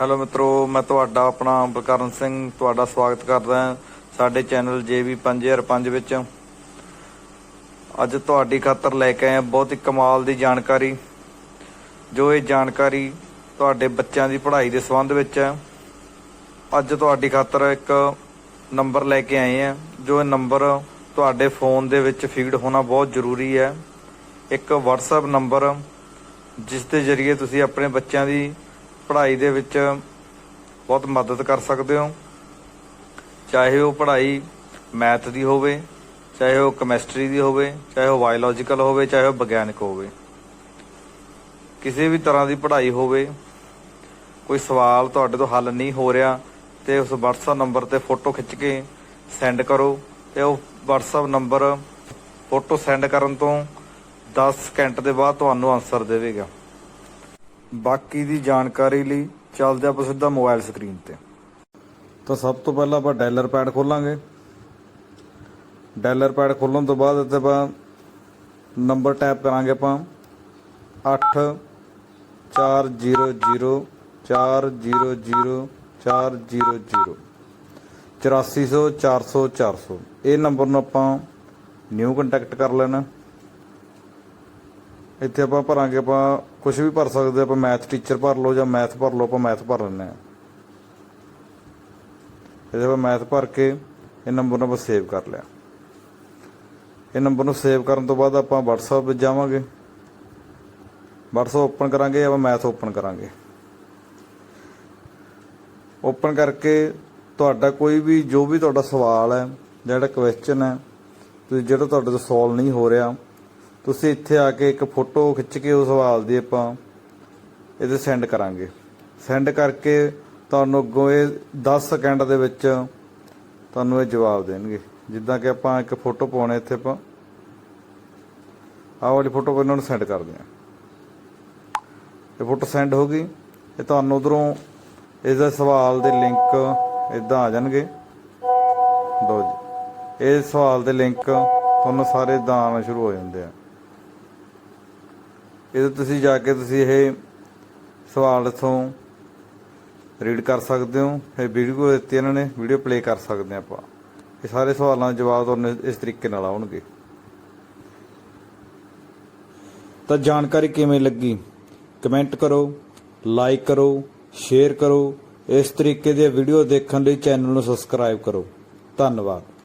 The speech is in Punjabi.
ਹੈਲੋ ਮਿੱਤਰੋ, ਮੈਂ ਤੁਹਾਡਾ ਆਪਣਾ ਬਲਕਰਨ ਸਿੰਘ ਤੁਹਾਡਾ ਸਵਾਗਤ ਕਰਦਾ ਸਾਡੇ ਚੈਨਲ JB 5005 ਵਿੱਚ। ਅੱਜ ਤੁਹਾਡੀ ਖਾਤਰ ਲੈ ਕੇ ਆਏ ਹਾਂ ਬਹੁਤ ਹੀ ਕਮਾਲ ਦੀ ਜਾਣਕਾਰੀ, ਜੋ ਇਹ ਜਾਣਕਾਰੀ ਤੁਹਾਡੇ ਬੱਚਿਆਂ ਦੀ ਪੜ੍ਹਾਈ ਦੇ ਸੰਬੰਧ ਵਿੱਚ ਹੈ। ਅੱਜ ਤੁਹਾਡੀ ਖਾਤਰ ਇੱਕ ਨੰਬਰ ਲੈ ਕੇ ਆਏ ਹਾਂ, ਜੋ ਇਹ ਨੰਬਰ ਤੁਹਾਡੇ ਫੋਨ ਦੇ ਵਿੱਚ ਫੀਡ ਹੋਣਾ ਬਹੁਤ ਜ਼ਰੂਰੀ ਹੈ। ਇੱਕ WhatsApp ਨੰਬਰ, ਜਿਸ ਦੇ ਜ਼ਰੀਏ ਤੁਸੀਂ ਆਪਣੇ ਬੱਚਿਆਂ ਦੀ ਪੜ੍ਹਾਈ ਦੇ ਵਿੱਚ ਬਹੁਤ ਮਦਦ ਕਰ ਸਕਦੇ ਹੋ। ਚਾਹੇ ਉਹ ਪੜ੍ਹਾਈ ਮੈਥ ਦੀ ਹੋਵੇ, ਚਾਹੇ ਉਹ ਕੈਮਿਸਟਰੀ ਦੀ ਹੋਵੇ, ਚਾਹੇ ਉਹ ਬਾਇਓਲੋਜੀਕਲ ਹੋਵੇ, ਚਾਹੇ ਉਹ ਵਿਗਿਆਨਕ ਹੋਵੇ। ਕਿਸੇ ਵੀ ਤਰ੍ਹਾਂ ਦੀ ਪੜ੍ਹਾਈ ਹੋਵੇ, ਕੋਈ ਸਵਾਲ ਤੁਹਾਡੇ ਤੋਂ ਹੱਲ ਨਹੀਂ ਹੋ ਰਿਹਾ, ਤੇ ਉਸ WhatsApp ਨੰਬਰ ਤੇ ਫੋਟੋ ਖਿੱਚ ਕੇ ਸੈਂਡ ਕਰੋ, ਤੇ ਉਹ WhatsApp ਨੰਬਰ ਫੋਟੋ ਸੈਂਡ ਕਰਨ ਤੋਂ 10 ਸਕਿੰਟ ਦੇ ਬਾਅਦ ਤੁਹਾਨੂੰ ਆਨਸਰ ਦੇਵੇਗਾ। ਬਾਕੀ ਦੀ ਜਾਣਕਾਰੀ ਲਈ ਚੱਲਦੇ ਆਪਾਂ ਸਿੱਧਾ ਮੋਬਾਈਲ ਸਕਰੀਨ ਤੇ। ਤਾਂ ਸਭ ਤੋਂ ਪਹਿਲਾਂ ਆਪਾਂ ਡਾਇਲਰ ਪੈਡ ਖੋਲਾਂਗੇ। ਡਾਇਲਰ ਪੈਡ ਖੋਲਣ ਤੋਂ ਬਾਅਦ ਇੱਥੇ ਆਪਾਂ ਨੰਬਰ ਟੈਪ ਕਰਾਂਗੇ ਆਪਾਂ। 8 400 400 400 8400 400 400 ਇਹ ਨੰਬਰ ਨੂੰ ਆਪਾਂ ਨਿਊ ਕੰਟੈਕਟ ਕਰ ਲੈਣਾ। ਇੱਥੇ ਆਪਾਂ ਭਰਾਂਗੇ, ਆਪਾਂ ਕੁਝ ਵੀ ਭਰ ਸਕਦੇ ਆਪਾਂ ਮੈਥ ਟੀਚਰ ਭਰ ਲਓ ਜਾਂ ਮੈਥ ਭਰ ਲਓ, ਆਪਾਂ ਮੈਥ ਭਰ ਲੈਂਦੇ ਆ। ਇਹਦੇ ਆਪਾਂ ਮੈਥ ਭਰ ਕੇ ਇਹ ਨੰਬਰ ਨੂੰ ਆਪਾਂ ਸੇਵ ਕਰ ਲਿਆ। ਇਹ ਨੰਬਰ ਨੂੰ ਸੇਵ ਕਰਨ ਤੋਂ ਬਾਅਦ ਆਪਾਂ WhatsApp ਵਿੱਚ ਜਾਵਾਂਗੇ। WhatsApp ਓਪਨ ਕਰਾਂਗੇ, ਆਪਾਂ ਮੈਥ ਓਪਨ ਕਰਾਂਗੇ। ਓਪਨ ਕਰਕੇ ਤੁਹਾਡਾ ਕੋਈ ਵੀ, ਜੋ ਵੀ ਤੁਹਾਡਾ ਸਵਾਲ ਹੈ, ਜਿਹੜਾ ਕੁਐਸਚਨ ਹੈ, ਤੁਸੀਂ ਜਿਹੜਾ ਤੁਹਾਡੇ ਤੋਂ ਸੋਲਵ ਨਹੀਂ ਹੋ ਰਿਹਾ ਤੁਸੀਂ ਇੱਥੇ ਆ ਕੇ ਇੱਕ ਫੋਟੋ ਖਿੱਚ ਕੇ ਉਹ ਸਵਾਲ ਦੀ ਆਪਾਂ ਇਹਦੇ ਸੈਂਡ ਕਰਾਂਗੇ। ਸੈਂਡ ਕਰਕੇ ਤੁਹਾਨੂੰ ਅੱਗੋਂ ਇਹ 10 ਸਕਿੰਟ ਦੇ ਵਿੱਚ ਤੁਹਾਨੂੰ ਇਹ ਜਵਾਬ ਦੇਣਗੇ। ਜਿੱਦਾਂ ਕਿ ਆਪਾਂ ਇੱਕ ਫੋਟੋ ਪਾਉਣੇ ਇੱਥੇ ਆਪਾਂ। ਆਹ ਵਾਲੀ ਫੋਟੋ ਕੋਈ ਨੂੰ ਸੈਂਡ ਕਰਦੇ ਹਾਂ। ਇਹ ਫੋਟੋ ਸੈਂਡ ਹੋ ਗਈ। ਇਹ ਤੁਹਾਨੂੰ ਉਧਰੋਂ ਇਸ ਦਾ ਸਵਾਲ ਦੇ ਲਿੰਕ ਇਦਾਂ ਆ ਜਾਣਗੇ। ਲਓ ਜੀ। ਇਹ ਸਵਾਲ ਦੇ ਲਿੰਕ ਤੁਹਾਨੂੰ ਸਾਰੇ ਇਦਾਂ ਆਉਣਾ ਸ਼ੁਰੂ ਹੋ ਜਾਂਦੇ ਆ। ਇਹਦੇ ਤੁਸੀਂ ਜਾ ਕੇ ਤੁਸੀਂ ਇਹ ਸਵਾਲ ਇਥੋਂ ਰੀਡ ਕਰ ਸਕਦੇ ਹੋ। ਇਹ ਵੀਡੀਓ ਦਿੱਤੀ ਇਹਨਾਂ ਨੇ ਵੀਡੀਓ ਪਲੇ ਕਰ ਸਕਦੇ ਆਪਾਂ। ਇਹ ਸਾਰੇ ਸਵਾਲਾਂ ਦੇ ਜਵਾਬ ਤੁਹਾਨੂੰ ਇਸ ਤਰੀਕੇ ਨਾਲ ਆਉਣਗੇ। ਤਾਂ ਜਾਣਕਾਰੀ ਕਿਵੇਂ ਲੱਗੀ? ਕਮੈਂਟ ਕਰੋ ਲਾਈਕ ਕਰੋ ਸ਼ੇਅਰ ਕਰੋ। ਇਸ ਤਰੀਕੇ ਦੀਆਂ ਵੀਡੀਓ ਦੇਖਣ ਲਈ ਚੈਨਲ ਨੂੰ ਸਬਸਕ੍ਰਾਈਬ ਕਰੋ। ਧੰਨਵਾਦ।